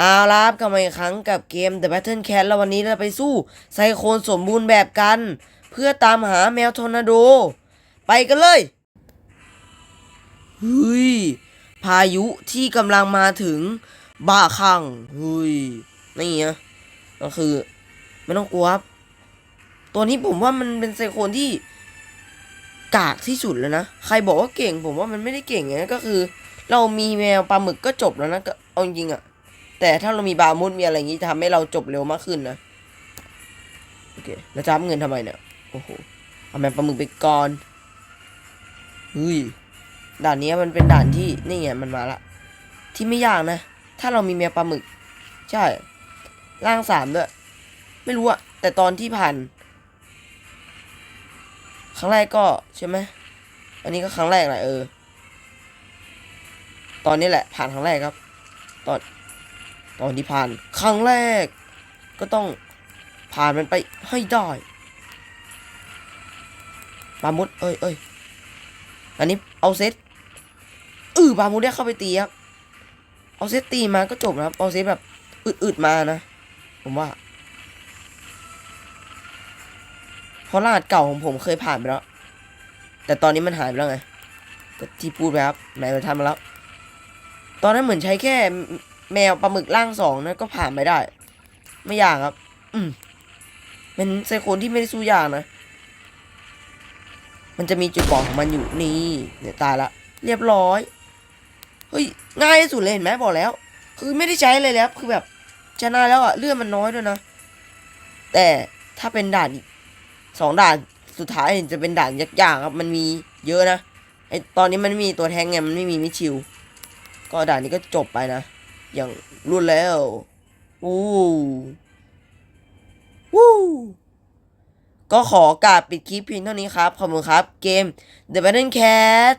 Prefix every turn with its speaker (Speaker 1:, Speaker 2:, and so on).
Speaker 1: เอาล่ะครับกลับมาอีกครั้งกับเกม The Battle Cat แล้ววันนี้เราไปสู้ไซโคลนสมบูรณ์แบบกัน เพื่อตามหาแมวทอร์นาโด ไปกันเลยเฮ้ยพายุที่กำลังมาถึงบ้าคลั่งเฮ้ยนี่ไงก็คือ ไม่ต้องกลัวครับตัวนี้ผมว่ามันเป็นไซโคลนที่กากที่สุดแล้วนะ ใครบอกว่าเก่ง ผมว่ามันไม่ได้เก่งอย่างก็คือ เรามีแมวปลาหมึกก็จบแล้วนะก็เอาจริงอะ แต่ถ้าเรามีบารมุดมีอะไรอย่างนี้จะทำให้เราจบเร็วมากขึ้นนะ โอเคแล้วจะรับเงินทำไมเนี่ย โอ้โห เอาแมวปลาหมึกไปก่อนเฮ้ย ด่านนี้มันเป็นด่านที่นี่ไงมันมาละ ที่ไม่ยากนะ ถ้าเรามีแมวปลาหมึก ใช่ร่างสามด้วย ไม่รู้อะแต่ตอนที่ผ่าน ครั้งแรกก็ใช่ไหม อันนี้ก็ครั้งแรกแหละเออ ตอนนี้แหละ ผ่านครั้งแรกครับ ตอน ตอนที่ผ่านครั้งแรก ก็ต้องผ่านมันไปให้ได้ปามุดเอ้ยเอ้ยอันนี้เอาเซตอือปามุดได้เข้าไปตีครับ เอาเซตตีมาก็จบนะครับ เอาเซตแบบอึดๆมานะ ผมว่าเพราะรหัสเก่าของผมเคยผ่านไปแล้ว แต่ตอนนี้มันหายไปแล้วไง ก็ที่พูดไปครับไหนเราทำมาแล้ว ตอนนั้นเหมือนใช้แค่ แมวปลาหมึกร่างสองนะก็ผ่านไปได้ ไม่ยากครับ อืมเป็นไซโคนที่ไม่ได้สู้ยากนะ มันจะมีจุดบอดของมันอยู่นี่เนี่ยตายละ เรียบร้อยเฮ้ยง่ายที่สุดเลยเห็นไหมบอกแล้ว คือไม่ได้ใช้เลยแล้วคือแบบชนะแล้วอะเลื่อนมันน้อยด้วยนะ แต่ถ้าเป็นด่านสองด่านสุดท้ายจะเป็นด่านยากๆครับ มันมีเยอะนะไอตอนนี้มันไม่มีตัวแทงไงมันไม่มีมิชิว ก็ด่านนี้ก็จบไปนะ อย่างรวดแล้ววู้วู้ก็ขอกราบปิดคลิปเพียงเท่านี้ครับ ขอบคุณครับ เกม The Battle Cat